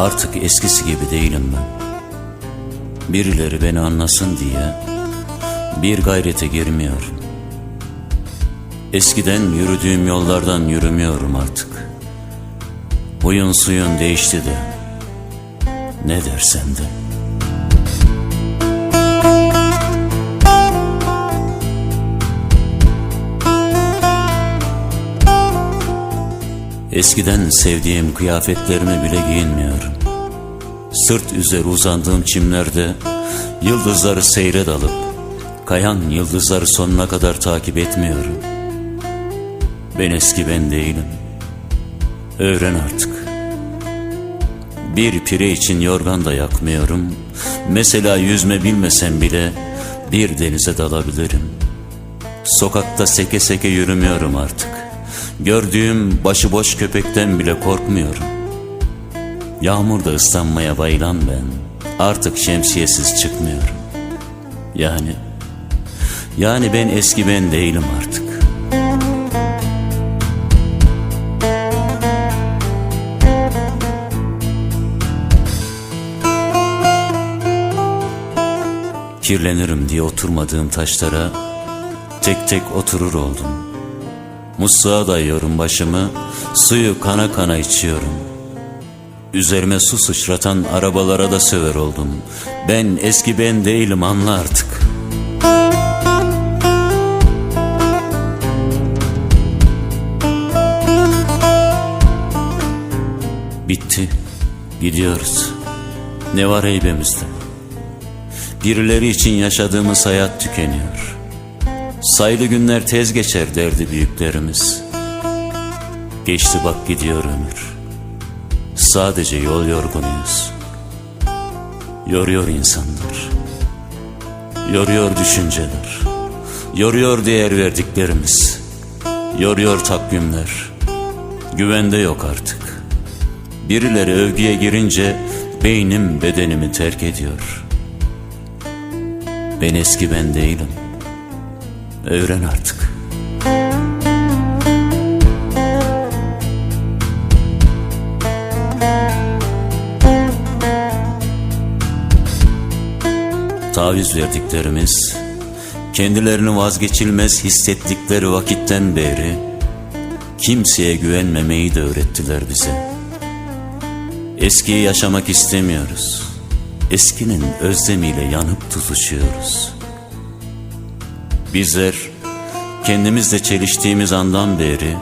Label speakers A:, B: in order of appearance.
A: Artık eskisi gibi değilim ben. Birileri beni anlasın diye bir gayrete girmiyorum. Eskiden yürüdüğüm yollardan yürümüyorum artık. Huyun suyun değişti de. Ne dersen de. Eskiden sevdiğim kıyafetlerimi bile giyinmiyorum. Sırt üzeri uzandığım çimlerde yıldızları seyre dalıp kayan yıldızları sonuna kadar takip etmiyorum. Ben eski ben değilim. Öğren artık. Bir pire için yorgan da yakmıyorum. Mesela yüzme bilmesem bile bir denize dalabilirim. Sokakta seke seke yürümüyorum artık. Gördüğüm başıboş köpekten bile korkmuyorum. Yağmurda ıslanmaya bayılan ben artık şemsiyesiz çıkmıyorum. Yani yani ben eski ben değilim artık. Kirlenirim diye oturmadığım taşlara tek tek oturur oldum. Musluğa dayıyorum başımı, suyu kana kana içiyorum. Üzerime su sıçratan arabalara da söver oldum. Ben eski ben değilim anla artık. Bitti, gidiyoruz. Ne var heybemizde? Birileri için yaşadığımız hayat tükeniyor. Sayılı günler tez geçer derdi büyüklerimiz. Geçti bak gidiyor ömür. Sadece yol yorgunuyuz. Yoruyor insanlar. Yoruyor düşünceler. Yoruyor değer verdiklerimiz. Yoruyor takvimler. Güvende yok artık. Birileri övgüye girince beynim bedenimi terk ediyor. Ben eski ben değilim. Öğren artık. Taviz verdiklerimiz, kendilerini vazgeçilmez hissettikleri vakitten beri kimseye güvenmemeyi de öğrettiler bize. Eskiyi yaşamak istemiyoruz. Eskinin özlemiyle yanıp tutuşuyoruz. Bizler kendimizle çeliştiğimiz andan beri